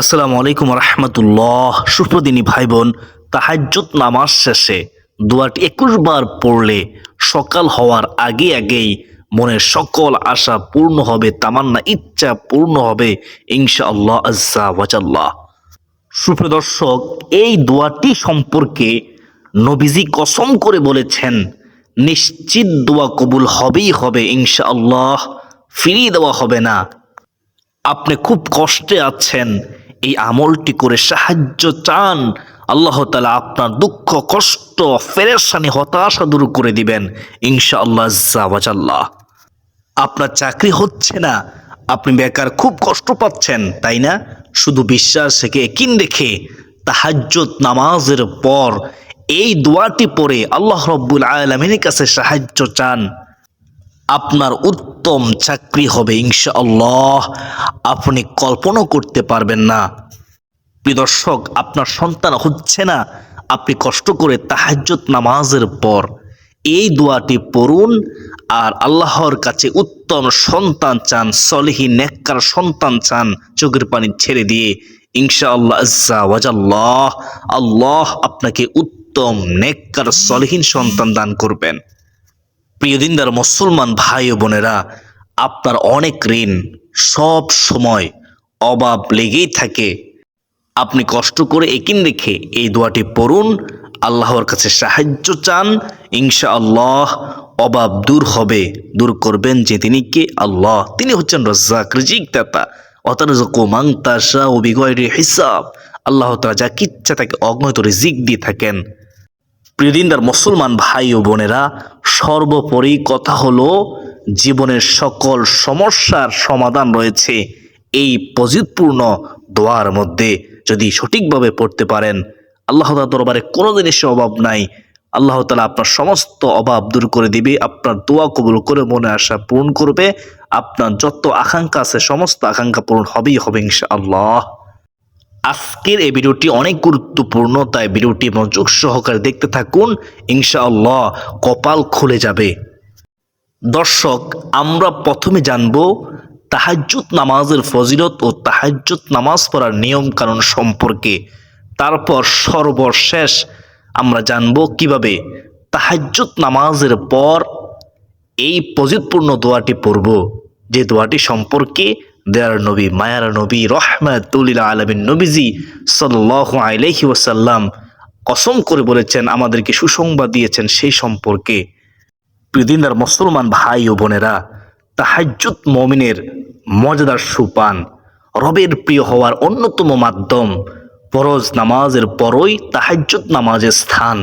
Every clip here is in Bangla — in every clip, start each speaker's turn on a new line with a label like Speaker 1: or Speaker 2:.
Speaker 1: আসসালামু আলাইকুম রহমতুল্লাহ। সুপ্রদিনী ভাই বোন তাহাজ্জুদ নামাজ শেষে দোয়াটি একুশ বার পড়লে সকাল হওয়ার আগে আগেই মনের সকল আশা পূর্ণ হবে, তামান্না ইচ্ছা পূর্ণ হবে, ইনশাআল্লাহ আজ্জা ওয়াজাল্লাহ সুপ্রদর্শক এই দোয়াটি সম্পর্কে নবীজি কসম করে বলেছেন, নিশ্চিত দোয়া কবুল হবেই হবে, ইনশাআল্লাহ ফিরিয়ে দেওয়া হবে না। আপনি খুব কষ্টে আছেন এই আমলটি করে সাহায্য চান, আল্লাহ তালা আপনার দুঃখ, কষ্ট ফেরেশানি হতাশা দূর করে দিবেন, ইনশাআল্লাহ জাওয়াজাল্লাহ আপনার চাকরি হচ্ছে না, আপনি বেকার খুব কষ্ট পাচ্ছেন, তাই না? শুধু বিশ্বাস থেকে কিন রেখে তাহাজ্জুদ নামাজের পর এই দোয়াটি পড়ে আল্লাহ রব্বুল আলমিনের কাছে সাহায্য চান। আপনার উত্তম চাকরি হবে, ইনশাআল্লাহ। আপনি কল্পনা করতে পারবেন না। প্রিয় দর্শক, আপনার সন্তান হচ্ছে না, আপনি কষ্ট করে তাহাজ্জুদ নামাজের পর এই দোয়াটি পড়ুন, আর আল্লাহর কাছে উত্তম সন্তান চান, সলিহি নেককার সন্তান চান, চোখের পানি ছেড়ে দিয়ে, ইনশাআল্লাহ ওয়াজাল্লাহ। আল্লাহ আপনাকে উত্তম নেককার সলিহীন সন্তান দান করবেন। প্রিয় দিনদার মুসলমান ভাই ও বোনেরা, আপনার অনেক ঋণ সব সময় অভাব লেগেই থাকে। আপনি কষ্ট করে একিন রেখে এই দোয়াটি পড়ুন, আল্লাহর কাছে সাহায্য চান ইনশা আল্লাহ অভাব দূর হবে, দূর করবেন যে তিনি কে? আল্লাহ। তিনি হচ্ছেন রজ্জাক, রিজিক দাতা। অতারজকু মাংতাসা ও বিগয়রি হিসাব। আল্লাহ তালা যা কিচ্ছা তাকে অগ্নত রিজিক দিয়ে থাকেন। প্রিয়দিনদার মুসলমান ভাই ও বোনেরা, সর্বোপরি কথা হলো, জীবনের সকল সমস্যার সমাধান রয়েছে এই পজিতপূর্ণ দোয়ার মধ্যে। যদি সঠিকভাবে পড়তে পারেন, আল্লাহ তাআলার দরবারে কোনো জিনিসের অভাব নাই। আল্লাহ তালা আপনার সমস্ত অভাব দূর করে দিবে, আপনার দোয়া কবুল করে মনে আশা পূরণ করবে, আপনার যত আকাঙ্ক্ষা আছে, সমস্ত আকাঙ্ক্ষা পূরণ হবেই, হবে ইনশাআল্লাহ। আজকের এই ভিডিওটি অনেক গুরুত্বপূর্ণ, তাই ভিডিওটি মনোযোগ সহকারে দেখতে থাকুন। ইনশাআল্লাহ কপাল খুলে যাবে। দর্শক, আমরা প্রথমে জানব, তাহাজ্জুদ নামাজের ফজিলত ও তাহাজ্জুদ নামাজ পড়ার নিয়ম কানুন সম্পর্কে। তারপর সর্বশেষ আমরা জানব কীভাবে তাহাজ্জুদ নামাজের পর এই পজিতপূর্ণ দোয়াটি পড়ব। যে দোয়াটি সম্পর্কে দেয়ার নবী, মায়ার নবী, রহমাতুল্লিল আলমিন নবীজি সাল্লাহ আলহি ওসাল্লাম কসম করে বলেছেন, আমাদেরকে সুসংবাদ দিয়েছেন সেই সম্পর্কে। প্রিয়দিনার মুসলমান ভাই ও বোনেরা, তাহাজ্জুদ মমিনের মজাদার সুপান, রবের প্রিয় হওয়ার অন্যতম মাধ্যম, ফরজ নামাজের পরই তাহাজ্জুদ নামাজের স্থান।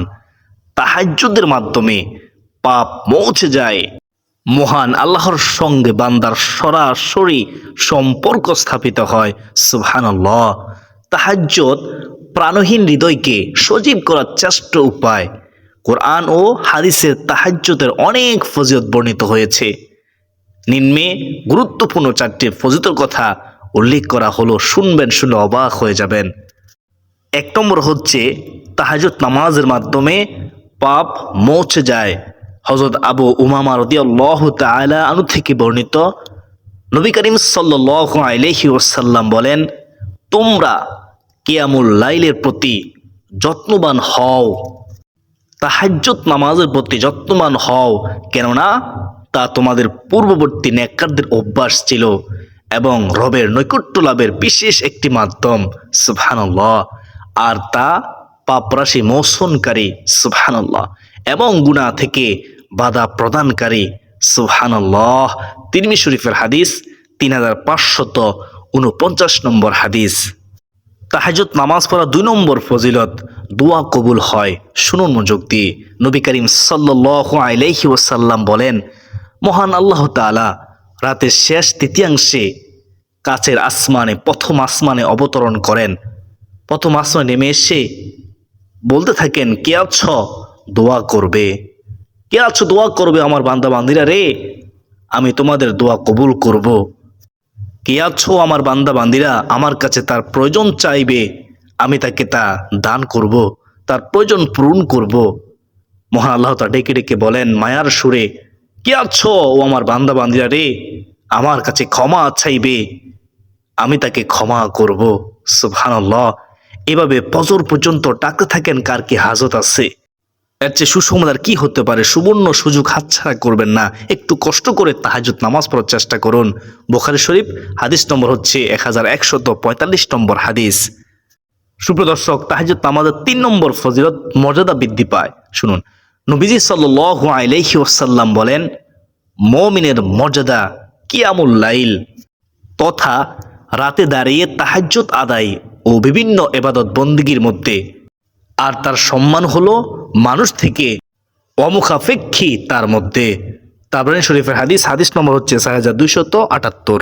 Speaker 1: তাহাজ্জুদের মাধ্যমে পাপ পৌঁছে যায় মহান আল্লাহর সঙ্গে বান্দার সরাসরি সম্পর্ক স্থাপিত হয়। সুবহানাল্লাহ। তাহাজ্জুদ প্রাণহীন হৃদয়কে সজীব করার চেষ্ট উপায়। কোরআন ও হাদিসের তাহাজ্জুদের অনেক ফজিয়ত বর্ণিত হয়েছে। নিম্নে গুরুত্বপূর্ণ চারটি ফজিতের কথা উল্লেখ করা হলো, শুনবেন শুনে অবাক হয়ে যাবেন। এক নম্বর হচ্ছে তাহাজুদ নামাজের মাধ্যমে পাপ মৌছে যায়। হজরত আবু উমামা রদিয়াল্লাহ তালা আনু থেকে বর্ণিত নবী করিম আলহি ওসাল্লাম বলেন, তোমরা কিয়ামুল লাইলের প্রতি যত্নবান হও, তাহাজ্জুদ নামাজের প্রতি যত্নবান হও, কেননা তা তোমাদের পূর্ববর্তী নেককারদের অভ্যাস ছিল এবং রবের নৈকট্য লাভের বিশেষ একটি মাধ্যম, সুবহানাল্লাহ, আর তা পাপরাশি মৌসনকারী সুবহানাল্লাহ, এবং গুণা থেকে বাধা প্রদানকারী, সুবহানাল্লাহ। তিরমি শরীফের হাদিস তিন হাজার পাঁচশত উনপঞ্চাশ নম্বর হাদিস। তাহাজুদ নামাজ পড়া দুই নম্বর ফজিলত, দোয়া কবুল হয়। শুনুন মনোযোগ দিয়ে। নবী করিম সাল্লাহ আলাইহি ওসাল্লাম বলেন, মহান আল্লাহ তাআলা রাতের শেষ তৃতীয়াংশে কাছের আসমানে প্রথম আসমানে অবতরণ করেন। প্রথম আসমানে নেমে এসে বলতে থাকেন কে আছ দোয়া করবে। কে আছো দোয়া করবে আমার বান্দা বান্দিরা রে? আমি তোমাদের দোয়া কবুল করব। কে আছো আমার বান্দা বান্দিরা আমার কাছে তার প্রয়োজন চাইবে। আমি তাকে তা দান করব, তার প্রয়োজন পূরণ করব। মহান আল্লাহ তা ডেকে ডেকে বলেন, মায়ার সুরে, কে আছো ও আমার বান্দা বান্দিরা রে? আমার কাছে ক্ষমা চাইবে। আমি তাকে ক্ষমা করব। সুবহানাল্লাহ। এভাবে ফজর পর্যন্ত ডাকতে থাকেন কার কি হাজত আছে? এর চেয়ে সুসমাদার কি হতে পারে? সুবর্ণ সুযোগ হাতছাড়া করবেন না। একটু কষ্ট করে তাহাজুদ নামাজ পড়ার চেষ্টা করুন। বোখারি শরীফ, হাদিস নম্বর হচ্ছে এক হাজার একশত পঁয়তাল্লিশ নম্বর হাদিস। সুপ্রদর্শক তাহাজুদ নামাজের তিন নম্বর ফজিলত মর্যাদা বৃদ্ধি পায়। শুনুন, নবীজি সাল্লাল্লাহু আলাইহি ওয়াসাল্লাম বলেন, মমিনের মর্যাদা কিয়ামুল লাইল তথা রাতে দাঁড়িয়ে তাহাজ্জুদ আদায় ও বিভিন্ন এবাদত বন্দিগির মধ্যে আর তার সম্মান হলো মানুষ থেকে অমুখাপেক্ষী তার মধ্যে। তাবরানি শরীফের হাদিস হাদিস নম্বর হচ্ছে চার হাজার দুইশত আটাত্তর।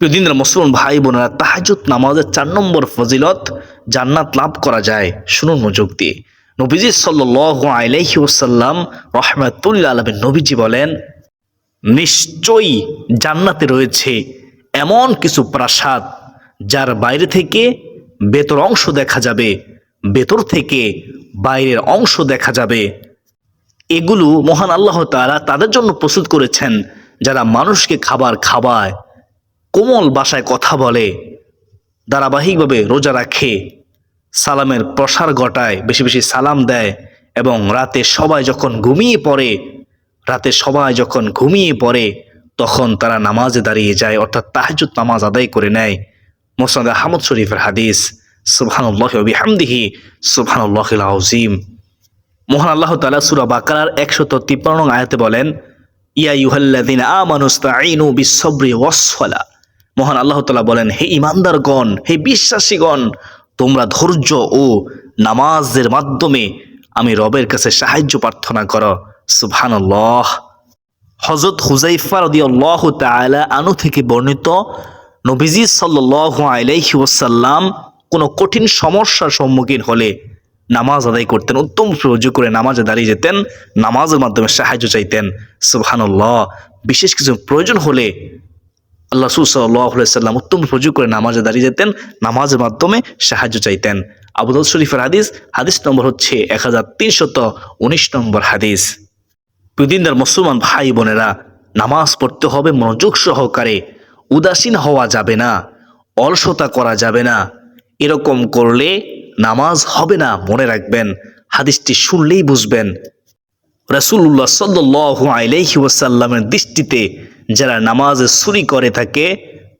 Speaker 1: প্রিয়দিনের মুসলমান ভাই বোনেরা তাহাজুদ নামাজের চার নম্বর ফজিলত জান্নাত লাভ করা যায়। শুনুন মনোযোগ দিয়ে। নবীজি সাল্লাহ আলাইহি ওসাল্লাম রহমাতুল্লাহ আলমের নবীজি বলেন, নিশ্চয়ই জান্নাতে রয়েছে এমন কিছু প্রাসাদ যার বাইরে থেকে বেতর অংশ দেখা যাবে। ভেতর থেকে বাইরের অংশ দেখা যাবে। এগুলো মহান আল্লাহ তাআলা তাদের জন্য প্রস্তুত করেছেন, যারা মানুষকে খাবার খাওয়ায়, কোমল ভাষায় কথা বলে, ধারাবাহিকভাবে রোজা রাখে, সালামের প্রসার ঘটায়, বেশি বেশি সালাম দেয় এবং রাতে সবাই যখন ঘুমিয়ে পড়ে, রাতে সবাই যখন ঘুমিয়ে পড়ে, তখন তারা নামাজে দাঁড়িয়ে যায়, অর্থাৎ তাহাজুদ নামাজ আদায় করে নেয়। মোসাদ আহমদ শরীফের হাদিস মহান আল্লাহ তালা সুরা হে বিশ্বাসীগণ, তোমরা ধৈর্য ও নামাজের মাধ্যমে আমি রবের কাছে সাহায্য প্রার্থনা করো। সুবহানাল্লাহ। হজরত হুজাইফা রদিয়াল্লাহ তাআলা আনু থেকে বর্ণিত নবীজি সাল্লাল্লাহু আলাইহি ওয়াসাল্লাম কোনো কঠিন সমস্যার সম্মুখীন হলে নামাজ আদায় করতেন, উত্তম সুযোগ করে নামাজে দাঁড়িয়ে যেতেন, নামাজের মাধ্যমে সাহায্য চাইতেন। সুবহানাল্লাহ। বিশেষ কিছু প্রয়োজন হলে আল্লাহ সাল্লাম উত্তম সুযোগ করে নামাজে দাঁড়িয়ে যেতেন, নামাজের মাধ্যমে সাহায্য চাইতেন। আবুদল শরীফের হাদিস হাদিস নম্বর হচ্ছে এক হাজার তিনশত উনিশ নম্বর হাদিস। প্রতিদিনদার মুসলমান ভাই বোনেরা, নামাজ পড়তে হবে মনোযোগ সহকারে। উদাসীন হওয়া যাবে না, অলসতা করা যাবে না। এরকম করলে নামাজ হবে না, মনে রাখবেন। হাদিসটি শুনলেই বুঝবেন। রাসুল্লাহ সাল্লাহ আলাইহি ওয়াসাল্লামের দৃষ্টিতে যারা নামাজে চুরি করে থাকে,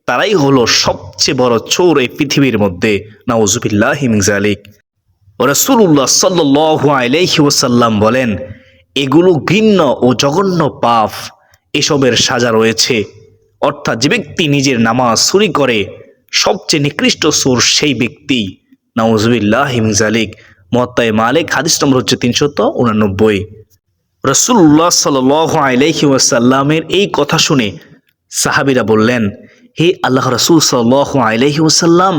Speaker 1: তারাই হলো সবচেয়ে বড় চোর এই পৃথিবীর মধ্যে। নাউজুবিল্লাহ হিমজালিক রসুল্লাহ সাল্লাহ আলাইহি ওয়াসাল্লাম বলেন, এগুলো ঘৃণ্য ও জঘন্য পাপ। এসবের সাজা রয়েছে। অর্থাৎ যে ব্যক্তি নিজের নামাজ চুরি করে সবচেয়ে নিকৃষ্ট সুর সেই ব্যক্তি। নাউজুবিল্লাহ হিমজালিক মত্তায় মালিক, হাদিস নম্বর হচ্ছে তিনশত উনানব্বই। রসুল্লাহ সাল আলাইহি ওয়াসাল্লামের এই কথা শুনে সাহাবিরা বললেন, হে আল্লাহ রসুল সাল আলাইহি ওয়াসাল্লাম,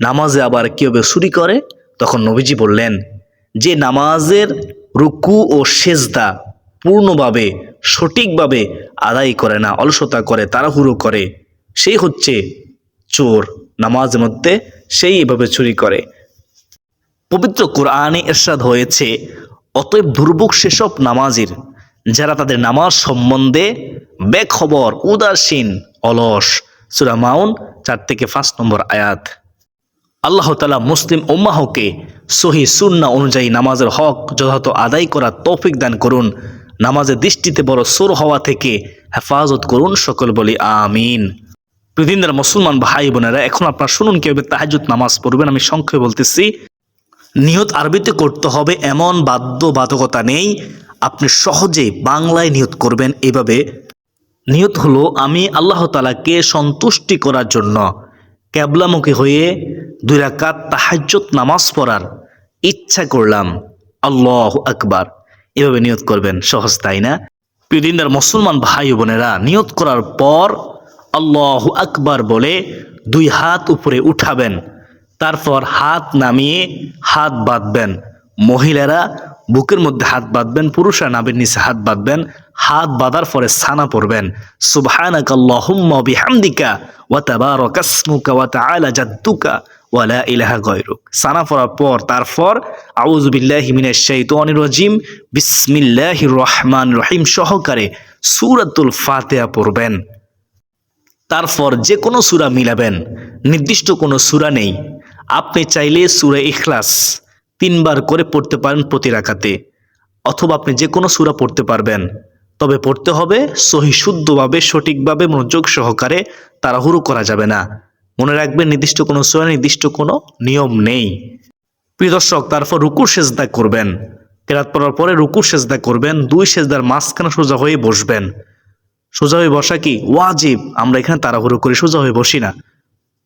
Speaker 1: নামাজে আবার কীভাবে চুরি করে? তখন নবীজি বললেন, যে নামাজের রুকু ও সেজদা পূর্ণভাবে, সঠিকভাবে আদায় করে না, অলসতা করে, তাড়াহুড়ো করে, সেই হচ্ছে চোর নামাজের মধ্যে সেই এভাবে চুরি করে। পবিত্র কোরআনে এরশাদ হয়েছে, অতএব দুর্ভোগ সেসব নামাজির, যারা তাদের নামাজ সম্বন্ধে বেখবর, উদাসীন, অলস। সুরা মাউন চার থেকে পাঁচ নম্বর আয়াত। আল্লাহ তালা মুসলিম উম্মাহকে সহি সুন্না অনুযায়ী নামাজের হক যথাযথ আদায় করার তৌফিক দান করুন। নামাজের দৃষ্টিতে বড় সুর হওয়া থেকে হেফাজত করুন সকল বলি, আমিন। পৃথিবীর মুসলমান ভাই বোনেরা, এখন আপনারা শুনুন কীভাবে তাহাজুদ নামাজ পড়বেন। আমি সংক্ষেপে বলতেছি, নিয়ত আরবিতে করতে হবে, এমন বাধ্যবাধকতা নেই, আপনি সহজে বাংলায় নিয়ত করবেন। এভাবে নিয়ত হলো, আমি আল্লাহ তালাকে সন্তুষ্টি করার জন্য ক্যাবলামুখী হয়ে দুই রাকাত তাহাজ্জত নামাজ পড়ার ইচ্ছা করলাম। আল্লাহ আকবার। এভাবে নিয়ত করবেন, সহজ তাই না? প্রিয়দিনদার মুসলমান ভাই বোনেরা, নিয়ত করার পর আল্লাহ আকবার বলে দুই হাত উপরে উঠাবেন, তারপর হাত নামিয়ে হাত বাঁধবেন। মহিলারা বুকের মধ্যে হাত বাঁধবেন, পুরুষরা নাবের নিচে হাত বাঁধবেন, হাত বাঁধার পরে সানা পড়বেন। সুবহানাক লা ইলাহা সানা পর, তারপর আউযু বিল্লাহি মিনাশ রহিম সহকারে সূরাতুল ফাতিহা পড়বেন। তারপর যে কোনো সুরা মিলাবেন, নির্দিষ্ট কোনো সুরা নেই। আপনি চাইলে সুরা ইখলাস তিনবার করে পড়তে পারেন প্রতি রাখাতে অথবা আপনি যে কোনো সুরা পড়তে পারবেন। তবে পড়তে হবে সহি শুদ্ধভাবে, সঠিকভাবে মনোযোগ সহকারে তাড়াহুড়ো করা যাবে না। মনে রাখবেন, নির্দিষ্ট কোনো সুরা, নির্দিষ্ট কোনো নিয়ম নেই। প্রিয় দর্শক, তারপর রুকু সেজদা করবেন। কেরাত পড়ার পরে রুকু সেজদা করবেন, দুই সেজদার মাঝখানে সোজা হয়ে বসবেন। সোজা হয়ে বসা কি? ওয়াজিব। আমরা এখানে তাড়াহুড়ো করে সোজা হয়ে বসি না।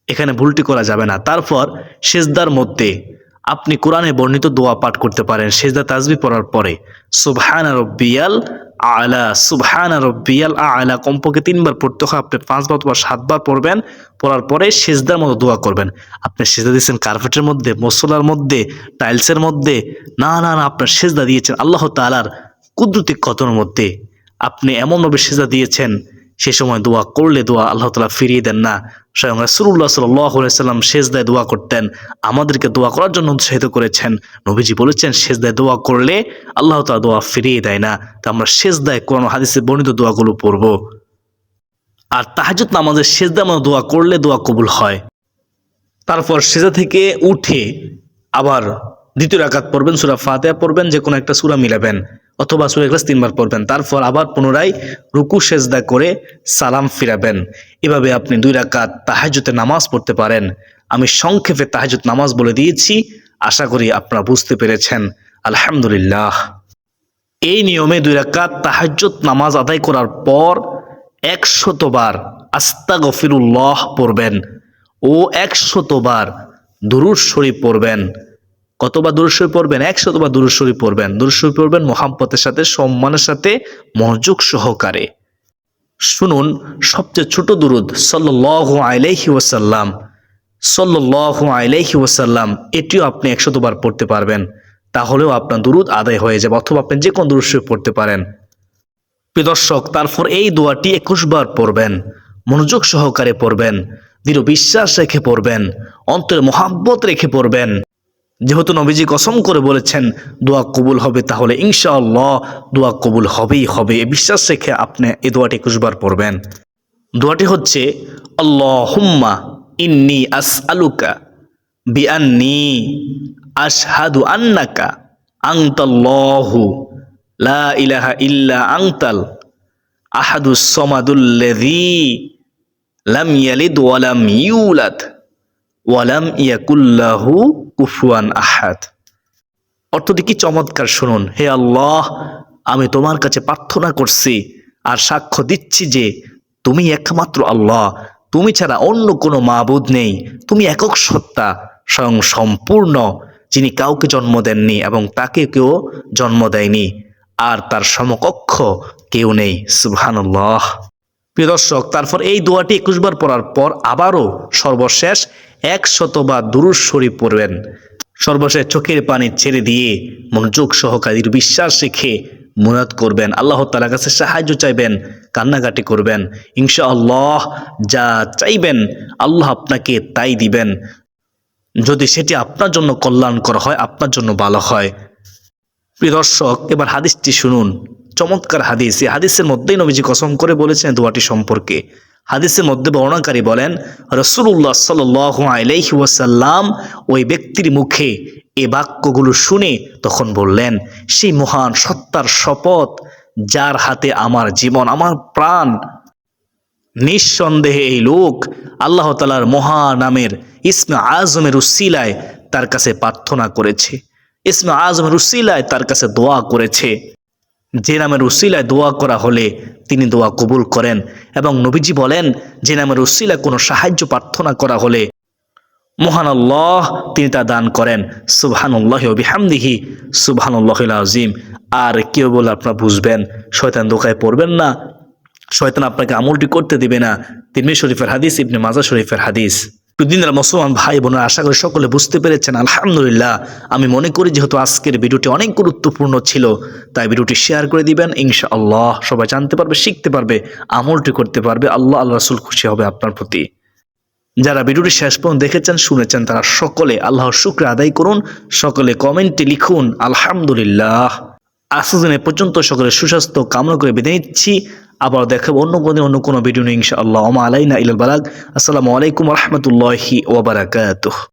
Speaker 1: এখানে ভুলটি করা যাবে না। তারপর সেজদার মধ্যে আপনি কোরআনে বর্ণিত দোয়া পাঠ করতে পারেন। সেজদা, তাজবি পড়ার পরে সুবহান রব্বিয়াল আলা, সুবহান রব্বিয়াল আলা। কমপক্ষে তিনবার পড়তে হয়। আপনি পাঁচবার অথবা সাতবার পড়বেন। পড়ার পরে সেজদার মতো দোয়া করবেন। আপনি সেজদা দিয়েছেন কার্পেটের মধ্যে মশলার মধ্যে, টাইলসের মধ্যে। না না না, আপনার সেজদা দিয়েছেন আল্লাহ তালার কুদরতিক কতর মধ্যে। আপনি এমনভাবে সেজদা দিয়েছেন, সে সময় দোয়া করলে দোয়া আল্লাহ তালা ফিরিয়ে দেন না। স্বয়ং রাসুল্লাহ সাল্লাম সেজদায় দোয়া করতেন, আমাদেরকে দোয়া করার জন্য উৎসাহিত করেছেন। নবীজি বলেছেন, সেজদায় দোয়া করলে আল্লাহ তালা দোয়া ফিরিয়ে দেয় না। তা আমরা সেজদায় কোন হাদিসে বর্ণিত দোয়াগুলো পড়ব। আর তাহাজুদ নামাজের সেজদা মানে দোয়া করলে দোয়া কবুল হয়। তারপর সেজা থেকে উঠে আবার দ্বিতীয় রাকাত পড়বেন, সুরা ফাতেহা পড়বেন যে কোনো একটা সুরা মিলাবেন। অথবা সুরা ক্লাস তিনবার পড়বেন। তারপর আবার পুনরায় রুকু, সেজদা করে সালাম ফিরাবেন। এভাবে আপনি দুই রাকাত তাহাজুতে নামাজ পড়তে পারেন। আমি সংক্ষেপে তাহাজুত নামাজ বলে দিয়েছি। আশা করি আপনারা বুঝতে পেরেছেন। আলহামদুলিল্লাহ। এই নিয়মে দুই রাকাত তাহাজ্জুদ নামাজ আদায় করার পর একশতবার আস্তা গফিরুল্লাহ পড়বেন ও একশতবার দুরুদ শরীফ পড়বেন। কতবার দুরুদ শরীফ পড়বেন? একশতবার দুরুদ শরীফ পড়বেন। দুরুদ শরীফ পড়বেন মোহাম্মতের সাথে, সম্মানের সাথে, মনোযোগ সহকারে। শুনুন, সবচেয়ে ছোট দুরুদ, সাল্লাল্লাহু আলাইহি ওয়াসাল্লাম। সাল্লাল্লাহু আলাইহি ওয়াসাল্লাম, এটিও আপনি একশতবার পড়তে পারবেন। তাহলেও আপনার দুরুদ আদায় হয়ে যাবে, অথবা আপনি যে কোনো দুরুদ শরীফ পড়তে পারেন। প্রিয় দর্শক, তারপর এই দোয়াটি একুশ বার পড়বেন। মনোযোগ সহকারে পড়বেন। দৃঢ় বিশ্বাস রেখে পড়বেন। অন্তরে মোহাব্বত রেখে পড়বেন। যেহেতু নবীজি কসম করে বলেছেন, দোয়া কবুল হবে তাহলে ইনশাআল্লাহ দোয়া কবুল হবেই হবে। এ বিশ্বাস রেখে আপনি এই দোয়াটি একুশ বার পড়বেন। দোয়াটি হচ্ছে আল্লাহ হুম্মা ইন্নি আস আলুকা বিআন্নি আশহাদু আন্নাকা আংতাল্লাহু লা ইলাহা ইল্লা আংতাল আহাদুস সমাদুল্লাযী লাম ইয়ালিদ ওয়া লাম ইউলাদ। ওয়া লাম ইয়াকুল্লাহু কুফুয়ান আহাদ। অর্থটি কি চমৎকার, শুনুন। হে আল্লাহ, আমি তোমার কাছে প্রার্থনা করছি আর সাক্ষ্য দিচ্ছি যে তুমি একমাত্র আল্লাহ। তুমি ছাড়া অন্য কোনো মাবুদ নেই। তুমি একক সত্তা, স্বয়ং সম্পূর্ণ, যিনি কাউকে জন্ম দেননি এবং তাকে কেউ জন্ম দেয়নি। আর তার সমকক্ষ কেউ নেই। সুবহানাল্লাহ। প্রিয় দর্শক, তারপর এই দোয়াটি একুশ বার পড়ার পর আবারও সর্বশেষ একশতবার দুরুজ শরীফ পড়বেন। সর্বশেষ চোখের পানি ছেড়ে দিয়ে মনোযোগ সহকারী বিশ্বাস রেখে মুনাদ করবেন। আল্লাহ তালার কাছে সাহায্য চাইবেন, কান্নাকাটি করবেন। ইনশা আল্লাহ যা চাইবেন আল্লাহ আপনাকে তাই দিবেন। যদি সেটি আপনার জন্য কল্যাণকর হয়, আপনার জন্য ভালো হয়। প্রিয় দর্শক, এবার হাদিসটি শুনুন। চমৎকার হাদিস। এই হাদিসের মধ্যেই নবীজি কসম করে বলেছেন দোয়াটি সম্পর্কে। হাদিসের মধ্যে বর্ণাকারী বলেন রসুল্লাহ সাল আলাইহি ওয়াসাল্লাম ওই ব্যক্তির মুখে এ বাক্যগুলো শুনে তখন বললেন, সেই মহান সত্তার শপথ যার হাতে আমার জীবন, আমার প্রাণ। নিঃসন্দেহে এই লোক আল্লাহ তালার মহা নামের ইসমে আজমের উসিলায় তার কাছে প্রার্থনা করেছে। ইসমে আজমের উসিলায় তার কাছে দোয়া করেছে। যে নামের উসিলায় দোয়া করা হলে তিনি দোয়া কবুল করেন এবং নবীজি বলেন, যে নামের উসিলায় কোনো সাহায্য প্রার্থনা করা হলে মহান আল্লাহ তিনি তা দান করেন। সুবহানুল্লাহ বিহামদিহি। সুবহানুল্লাহ আজিম আর কেউ বলে আপনারা বুঝবেন, শয়তান দোকায় পড়বেন না, শয়তান আপনাকে আমলটি করতে দিবে না। তিরমি শরীফের হাদিস, ইবনে মাজা শরীফের হাদিস। দিনের মুসলমান ভাই বোনের আশা করি সকলে বুঝতে পেরেছেন, আলহামদুলিল্লাহ। আমি মনে করি যেহেতু আজকের ভিডিওটি অনেক গুরুত্বপূর্ণ ছিল, তাই ভিডিওটি শেয়ার করে দিবেন ইনশা আল্লাহ সবাই জানতে পারবে, শিখতে পারবে, আমলটি করতে পারবে, আল্লাহ আল্লাহ রাসুল খুশি হবে আপনার প্রতি। যারা ভিডিওটি শেষ পর্যন্ত দেখেছেন, শুনেছেন, তারা সকলে আল্লাহর শুক্র আদায় করুন, সকলে কমেন্টে লিখুন, আলহামদুলিল্লাহ। আজকের এ পর্যন্ত সকলের সুস্বাস্থ্য কামনা করে বিদায় নিচ্ছি। আবার দেখাবো অন্য কোনো অন্য কোনো ভিডিও নিয়ে ইনশাআল্লাহ। আলাইনা ইলাল বালাগ। আসসালামু আলাইকুম রহমতুল্লাহি ওবরাকাতুহ